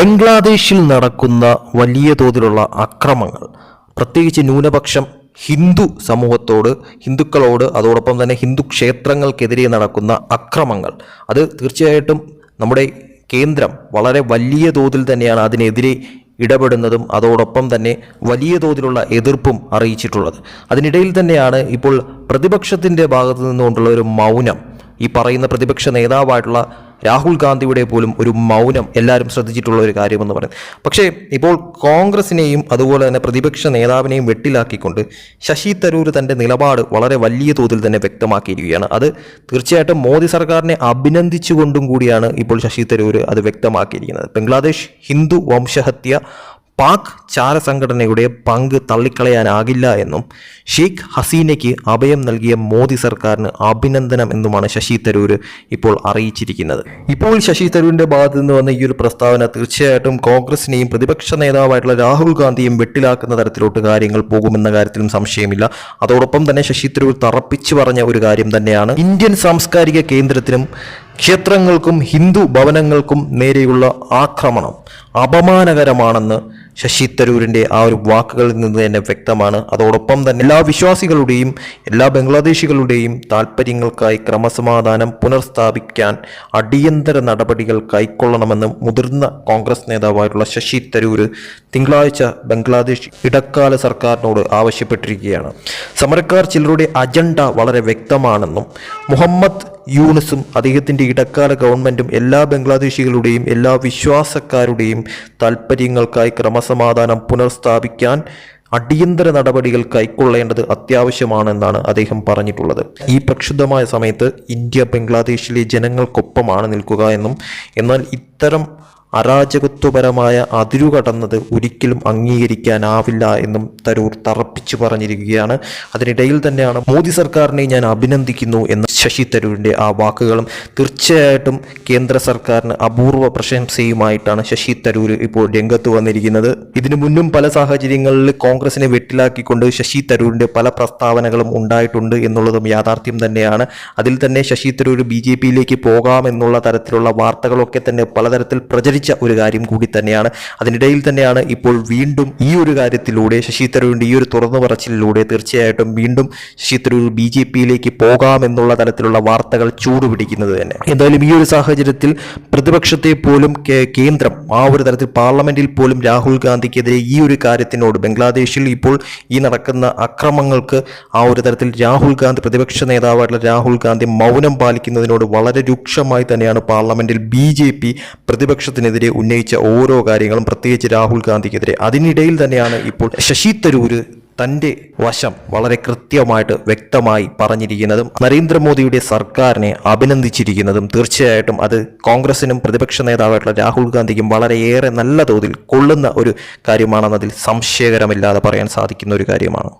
ബംഗ്ലാദേശിൽ നടക്കുന്ന വലിയ തോതിലുള്ള അക്രമങ്ങൾ പ്രത്യേകിച്ച് ന്യൂനപക്ഷം ഹിന്ദു സമൂഹത്തോട് ഹിന്ദുക്കളോട് അതോടൊപ്പം തന്നെ ഹിന്ദു ക്ഷേത്രങ്ങൾക്കെതിരെ നടക്കുന്ന അക്രമങ്ങൾ. അത് തീർച്ചയായിട്ടും നമ്മുടെ കേന്ദ്രം വളരെ വലിയ തോതിൽ തന്നെയാണ് അതിനെതിരെ ഇടപെടുന്നതും അതോടൊപ്പം തന്നെ വലിയ തോതിലുള്ള എതിർപ്പും അറിയിച്ചിട്ടുള്ളത്. അതിനിടയിൽ തന്നെയാണ് ഇപ്പോൾ പ്രതിപക്ഷത്തിന്റെ ഭാഗത്തു നിന്നുകൊണ്ടുള്ള ഒരു മൗനം. ഈ പറയുന്ന പ്രതിപക്ഷ നേതാവായിട്ടുള്ള രാഹുൽ ഗാന്ധിയുടെ പോലും ഒരു മൗനം എല്ലാവരും ശ്രദ്ധിച്ചിട്ടുള്ള ഒരു കാര്യമെന്ന് പറയുന്നത്. പക്ഷേ ഇപ്പോൾ കോൺഗ്രസിനെയും അതുപോലെ തന്നെ പ്രതിപക്ഷ നേതാവിനെയും വെട്ടിലാക്കിക്കൊണ്ട് ശശി തരൂർ തന്റെ നിലപാട് വളരെ വലിയ തോതിൽ തന്നെ വ്യക്തമാക്കിയിരിക്കുകയാണ്. അത് തീർച്ചയായിട്ടും മോദി സർക്കാരിനെ അഭിനന്ദിച്ചുകൊണ്ടും കൂടിയാണ് ഇപ്പോൾ ശശി തരൂർ അത് വ്യക്തമാക്കിയിരിക്കുന്നത്. ബംഗ്ലാദേശ് ഹിന്ദു വംശഹത്യ പാക് ചാരസംഘടനയുടെ പങ്ക് തള്ളിക്കളയാനാകില്ല എന്നും ഷെയ്ഖ് ഹസീനയ്ക്ക് അഭയം നൽകിയ മോദി സർക്കാരിന് അഭിനന്ദനം എന്നുമാണ് ശശി തരൂർ ഇപ്പോൾ അറിയിച്ചിരിക്കുന്നത്. ഇപ്പോൾ ശശി തരൂരിന്റെ ഭാഗത്തു നിന്ന് വന്ന ഈ ഒരു പ്രസ്താവന തീർച്ചയായിട്ടും കോൺഗ്രസിനെയും പ്രതിപക്ഷ നേതാവായിട്ടുള്ള രാഹുൽ ഗാന്ധിയും വെട്ടിലാക്കുന്ന തരത്തിലോട്ട് കാര്യങ്ങൾ പോകുമെന്ന കാര്യത്തിലും സംശയമില്ല. അതോടൊപ്പം തന്നെ ശശി തരൂർ തറപ്പിച്ചു പറഞ്ഞ ഒരു കാര്യം തന്നെയാണ്. ഇന്ത്യൻ സാംസ്കാരിക കേന്ദ്രത്തിനും ക്ഷേത്രങ്ങൾക്കും ഹിന്ദു ഭവനങ്ങൾക്കും നേരെയുള്ള ആക്രമണം അപമാനകരമാണെന്ന് ശശി തരൂരിന്റെ ആ ഒരു വാക്കുകളിൽ നിന്ന് തന്നെ വ്യക്തമാണ്. അതോടൊപ്പം തന്നെ എല്ലാ വിശ്വാസികളുടെയും എല്ലാ ബംഗ്ലാദേശികളുടെയും താല്പര്യങ്ങൾക്കായി ക്രമസമാധാനം പുനർസ്ഥാപിക്കാൻ അടിയന്തര നടപടികൾ കൈക്കൊള്ളണമെന്ന് മുതിർന്ന കോൺഗ്രസ് നേതാവായിട്ടുള്ള ശശി തരൂർ തിങ്കളാഴ്ച ബംഗ്ലാദേശ് ഇടക്കാല സർക്കാരിനോട് ആവശ്യപ്പെട്ടിരിക്കുകയാണ്. സമരക്കാർ ചിലരുടെ അജണ്ട വളരെ വ്യക്തമാണെന്നും മുഹമ്മദ് യൂണിസും അദ്ദേഹത്തിന്റെ ഇടക്കാല ഗവൺമെന്റും എല്ലാ ബംഗ്ലാദേശികളുടെയും എല്ലാ വിശ്വാസക്കാരുടെയും താല്പര്യങ്ങൾക്കായി ക്രമസമാധാനം പുനഃസ്ഥാപിക്കാൻ അടിയന്തര നടപടികൾ കൈക്കൊള്ളേണ്ടത് അത്യാവശ്യമാണെന്നാണ് അദ്ദേഹം പറഞ്ഞിട്ടുള്ളത്. ഈ പ്രക്ഷുബ്ധമായ സമയത്ത് ഇന്ത്യ ബംഗ്ലാദേശിലെ ജനങ്ങൾക്കൊപ്പമാണ് നിൽക്കുക എന്നും എന്നാൽ ഇത്തരം അരാജകത്വപരമായ അതിരുകടന്നത് ഒരിക്കലും അംഗീകരിക്കാനാവില്ല എന്നും തരൂർ തറപ്പിച്ചു പറഞ്ഞിരിക്കുകയാണ്. അതിനിടയിൽ തന്നെയാണ് മോദി സർക്കാരിനെ ഞാൻ അഭിനന്ദിക്കുന്നു എന്ന ശശി തരൂരിന്റെ ആ വാക്കുകളും തീർച്ചയായിട്ടും കേന്ദ്ര സർക്കാരിന് അപൂർവ പ്രശംസയുമായിട്ടാണ് ശശി തരൂർ ഇപ്പോൾ രംഗത്ത് വന്നിരിക്കുന്നത്. ഇതിനു മുന്നും പല സാഹചര്യങ്ങളിൽ കോൺഗ്രസിനെ വെട്ടിലാക്കിക്കൊണ്ട് ശശി തരൂരിന്റെ പല പ്രസ്താവനകളും ഉണ്ടായിട്ടുണ്ട് എന്നുള്ളതും യാഥാർത്ഥ്യം തന്നെയാണ്. അതിൽ തന്നെ ശശി തരൂർ ബി ജെ പിയിലേക്ക് പോകാമെന്നുള്ള തരത്തിലുള്ള വാർത്തകളൊക്കെ തന്നെ പലതരത്തിൽ പ്രചരിച്ച ഒരു കാര്യം കൂടി തന്നെയാണ്. അതിനിടയിൽ തന്നെയാണ് ഇപ്പോൾ വീണ്ടും ഈ ഒരു കാര്യത്തിലൂടെ ശശി തരൂരിന്റെ ഈ ഒരു തുറന്നു പറച്ചിലൂടെ തീർച്ചയായിട്ടും വീണ്ടും ശശി തരൂർ ബി ജെ പിയിലേക്ക് പോകാമെന്നുള്ള തരത്തിലുള്ള വാർത്തകൾ ചൂടുപിടിക്കുന്നത് തന്നെ. എന്തായാലും ഈ ഒരു സാഹചര്യത്തിൽ പ്രതിപക്ഷത്തെ പോലും കേന്ദ്രം ആ ഒരു തരത്തിൽ പാർലമെന്റിൽ പോലും രാഹുൽ ഗാന്ധിക്കെതിരെ ഈ ഒരു കാര്യത്തിനോട് ബംഗ്ലാദേശിൽ ഇപ്പോൾ ഈ നടക്കുന്ന അക്രമങ്ങൾക്ക് ആ ഒരു തരത്തിൽ രാഹുൽ ഗാന്ധി പ്രതിപക്ഷ നേതാവായിട്ടുള്ള രാഹുൽ ഗാന്ധി മൗനം പാലിക്കുന്നതിനോട് വളരെ രൂക്ഷമായി തന്നെയാണ് പാർലമെന്റിൽ ബി ജെ പി പ്രതിപക്ഷത്തിനെതിരെ ഉന്നയിച്ച ഓരോ കാര്യങ്ങളും പ്രത്യേകിച്ച് രാഹുൽ ഗാന്ധിക്കെതിരെ. അതിനിടയിൽ തന്നെയാണ് ഇപ്പോൾ ശശി തരൂര് തന്റെ വശം വളരെ കൃത്യമായിട്ട് വ്യക്തമായി പറഞ്ഞിരിക്കുന്നതും നരേന്ദ്രമോദിയുടെ സർക്കാരിനെ അഭിനന്ദിച്ചിരിക്കുന്നതും തീർച്ചയായിട്ടും അത് കോൺഗ്രസിനും പ്രതിപക്ഷ നേതാവായിട്ടുള്ള രാഹുൽ ഗാന്ധിക്കും വളരെയേറെ നല്ല തോതിൽ കൊള്ളുന്ന ഒരു കാര്യമാണെന്നതിൽ സംശയകരമില്ലാതെ പറയാൻ സാധിക്കുന്ന ഒരു കാര്യമാണ്.